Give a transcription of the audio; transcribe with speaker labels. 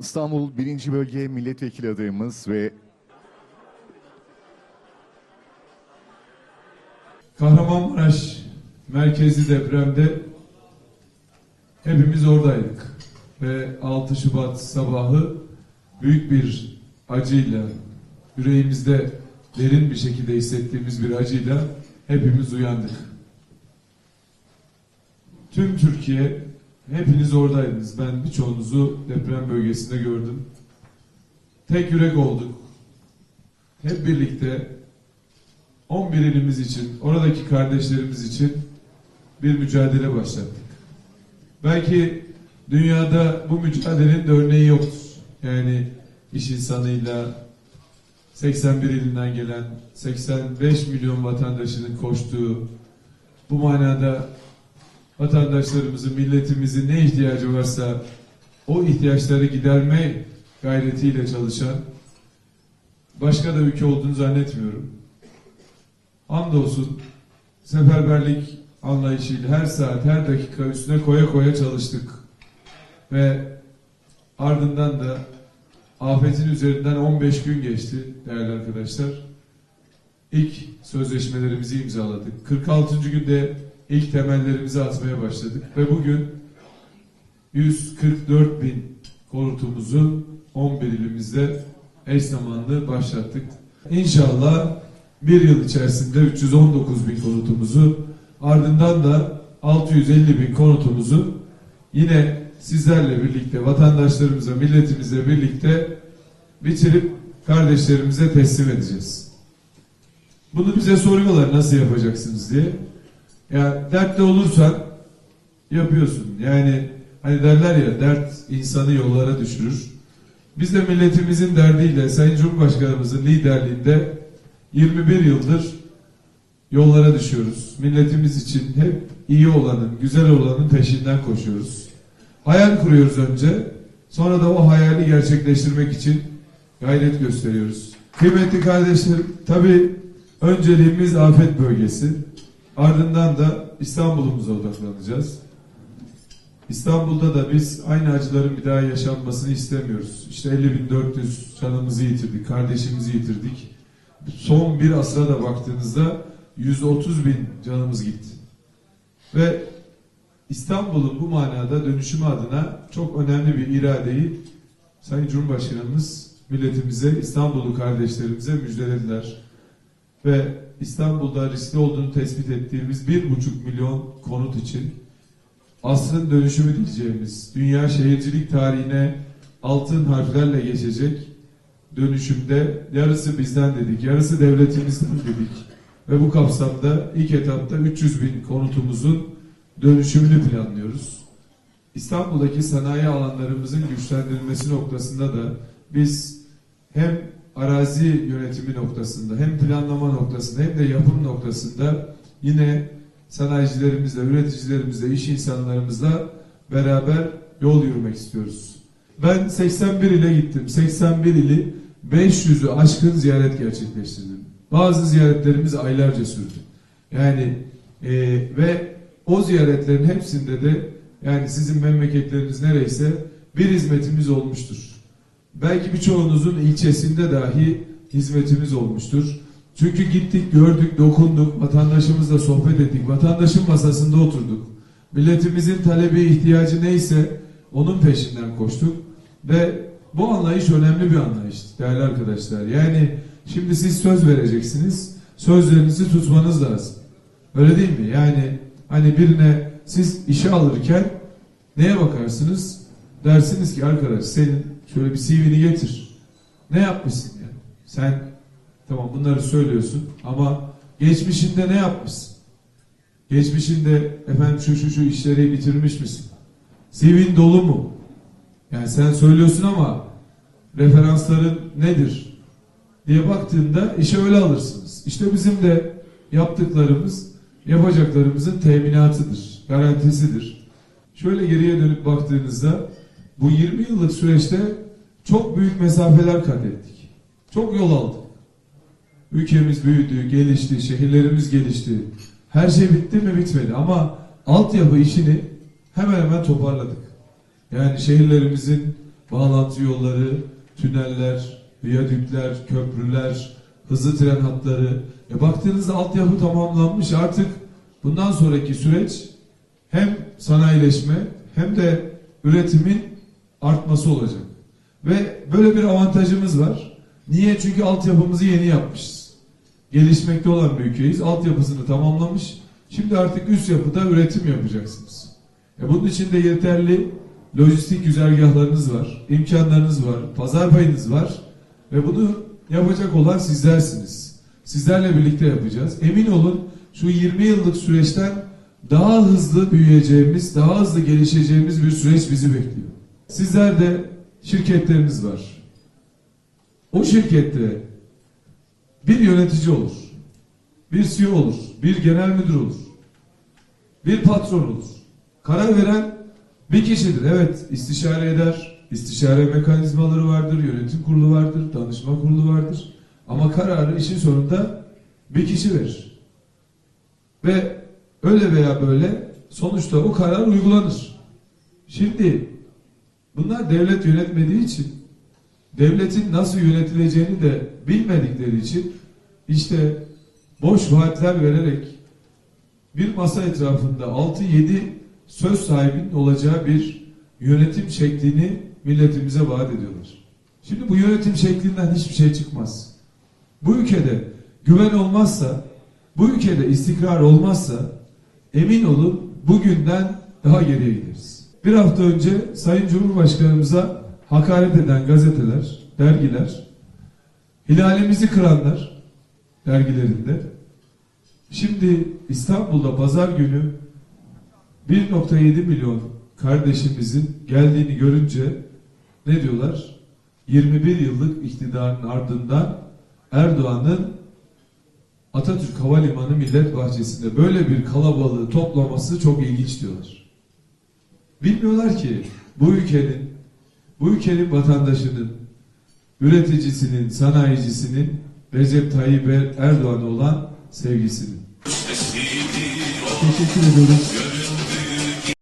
Speaker 1: İstanbul 1. Bölge Milletvekili adayımız ve
Speaker 2: Kahramanmaraş merkezi depremde hepimiz oradaydık. Ve 6 Şubat sabahı büyük bir acıyla, yüreğimizde derin bir şekilde hissettiğimiz bir acıyla hepimiz uyandık. Tüm Türkiye, hepiniz oradaydınız. Ben birçoğunuzu deprem bölgesinde gördüm. Tek yürek olduk. Hep birlikte 11 ilimiz için, oradaki kardeşlerimiz için bir mücadele başlattık. Belki dünyada bu mücadelenin de örneği yoktur. Yani iş insanıyla 81 ilinden gelen 85 milyon vatandaşının koştuğu bu manada vatandaşlarımızın, milletimizin ne ihtiyacı varsa o ihtiyaçları giderme gayretiyle çalışan başka da ülke olduğunu zannetmiyorum. Hamdolsun seferberlik anlayışıyla her saat, her dakika üstüne koya koya çalıştık. Ve ardından da afetin üzerinden 15 gün geçti değerli arkadaşlar. İlk sözleşmelerimizi imzaladık. 46. günde ilk temellerimizi atmaya başladık. Ve bugün 144 bin konutumuzu 11 ilimizde eş zamanlı başlattık. İnşallah bir yıl içerisinde 319 bin konutumuzu ardından da 650 bin konutumuzu yine sizlerle birlikte vatandaşlarımıza, milletimizle birlikte bitirip kardeşlerimize teslim edeceğiz. Bunu bize soruyorlar nasıl yapacaksınız diye. Ya dertli olursan yapıyorsun. Yani hani derler ya dert insanı yollara düşürür. Biz de milletimizin derdiyle Sayın Cumhurbaşkanımızın liderliğinde 21 yıldır yollara düşüyoruz. Milletimiz için hep iyi olanın, güzel olanın peşinden koşuyoruz. Hayal kuruyoruz önce. Sonra da o hayali gerçekleştirmek için gayret gösteriyoruz. Kıymetli kardeşlerim, tabii önceliğimiz afet bölgesi. Ardından da İstanbul'umuza odaklanacağız. İstanbul'da da biz aynı acıların bir daha yaşanmasını istemiyoruz. İşte 50.400 canımızı yitirdik, kardeşimizi yitirdik. Son bir asra da baktığınızda 130 bin canımız gitti. Ve İstanbul'un bu manada dönüşümü adına çok önemli bir iradeyi Sayın Cumhurbaşkanımız milletimize, İstanbullu kardeşlerimize müjdelediler. Ve İstanbul'da riskli olduğunu tespit ettiğimiz bir buçuk milyon konut için asrın dönüşümü diyeceğimiz, dünya şehircilik tarihine altın harflerle geçecek dönüşümde yarısı bizden dedik, yarısı devletimizden dedik. Ve bu kapsamda ilk etapta 300 bin konutumuzun dönüşümünü planlıyoruz. İstanbul'daki sanayi alanlarımızın güçlendirilmesi noktasında da biz hem arazi yönetimi noktasında hem planlama noktasında hem de yapım noktasında yine sanayicilerimizle, üreticilerimizle, iş insanlarımızla beraber yol yürümek istiyoruz. Ben 81 ile gittim. 81 ili 500'ü aşkın ziyaret gerçekleştirdim. Bazı ziyaretlerimiz aylarca sürdü. Yani e, ve o ziyaretlerin hepsinde de yani sizin memleketleriniz nereyse bir hizmetimiz olmuştur. Belki birçoğunuzun ilçesinde dahi hizmetimiz olmuştur. Çünkü gittik, gördük, dokunduk, vatandaşımızla sohbet ettik, vatandaşın masasında oturduk. Milletimizin talebi, ihtiyacı neyse onun peşinden koştuk ve bu anlayış önemli bir anlayış değerli arkadaşlar. Yani şimdi siz söz vereceksiniz, sözlerinizi tutmanız lazım. Öyle değil mi? Yani hani birine siz işe alırken neye bakarsınız? Dersiniz ki arkadaş senin şöyle bir CV'ni getir. Ne yapmışsın yani? Sen tamam bunları söylüyorsun ama geçmişinde ne yapmışsın? Geçmişinde efendim şu şu şu işleri bitirmiş misin? CV'in dolu mu? Yani sen söylüyorsun ama referansların nedir? diye baktığında işe öyle alırsınız. İşte bizim de yaptıklarımız yapacaklarımızın teminatıdır, garantisidir. Şöyle geriye dönüp baktığınızda bu 20 yıllık süreçte çok büyük mesafeler kat ettik. Çok yol aldık. Ülkemiz büyüdü, gelişti, şehirlerimiz gelişti. Her şey bitti mi bitmedi ama altyapı işini hemen hemen toparladık. Yani şehirlerimizin bağlantı yolları, tüneller, viyadükler, köprüler, hızlı tren hatları. E baktığınızda altyapı tamamlanmış artık bundan sonraki süreç hem sanayileşme hem de üretimin artması olacak. Ve böyle bir avantajımız var. Niye? Çünkü altyapımızı yeni yapmışız. Gelişmekte olan bir ülkeyiz. Altyapısını tamamlamış. Şimdi artık üst yapıda üretim yapacaksınız. E bunun için de yeterli lojistik güzergahlarınız var, imkanlarınız var, pazar payınız var ve bunu yapacak olan sizlersiniz. Sizlerle birlikte yapacağız. Emin olun şu 20 yıllık süreçten daha hızlı büyüyeceğimiz, daha hızlı gelişeceğimiz bir süreç bizi bekliyor. Sizler de şirketleriniz var. O şirkette bir yönetici olur, bir CEO olur, bir genel müdür olur, bir patron olur. Karar veren bir kişidir. Evet istişare eder, istişare mekanizmaları vardır, yönetim kurulu vardır, danışma kurulu vardır. Ama kararı işin sonunda bir kişi verir. Ve öyle veya böyle sonuçta o karar uygulanır. Şimdi bunlar devlet yönetmediği için devletin nasıl yönetileceğini de bilmedikleri için işte boş vaatler vererek bir masa etrafında 6-7 söz sahibinin olacağı bir yönetim şeklini milletimize vaat ediyorlar. Şimdi bu yönetim şeklinden hiçbir şey çıkmaz. Bu ülkede güven olmazsa, bu ülkede istikrar olmazsa emin olun bugünden daha geriye gideriz. Bir hafta önce Sayın Cumhurbaşkanımıza hakaret eden gazeteler, dergiler, hilalimizi kıranlar dergilerinde Şimdi İstanbul'da pazar günü 1.7 milyon kardeşimizin geldiğini görünce ne diyorlar? 21 yıllık iktidarın ardından Erdoğan'ın Atatürk Havalimanı Millet Bahçesi'nde böyle bir kalabalığı toplaması çok ilginç diyorlar. Bilmiyorlar ki bu ülkenin bu ülkenin vatandaşının üreticisinin, sanayicisinin Recep Tayyip Erdoğan'a olan sevgisini.
Speaker 1: teşekkür ediyoruz.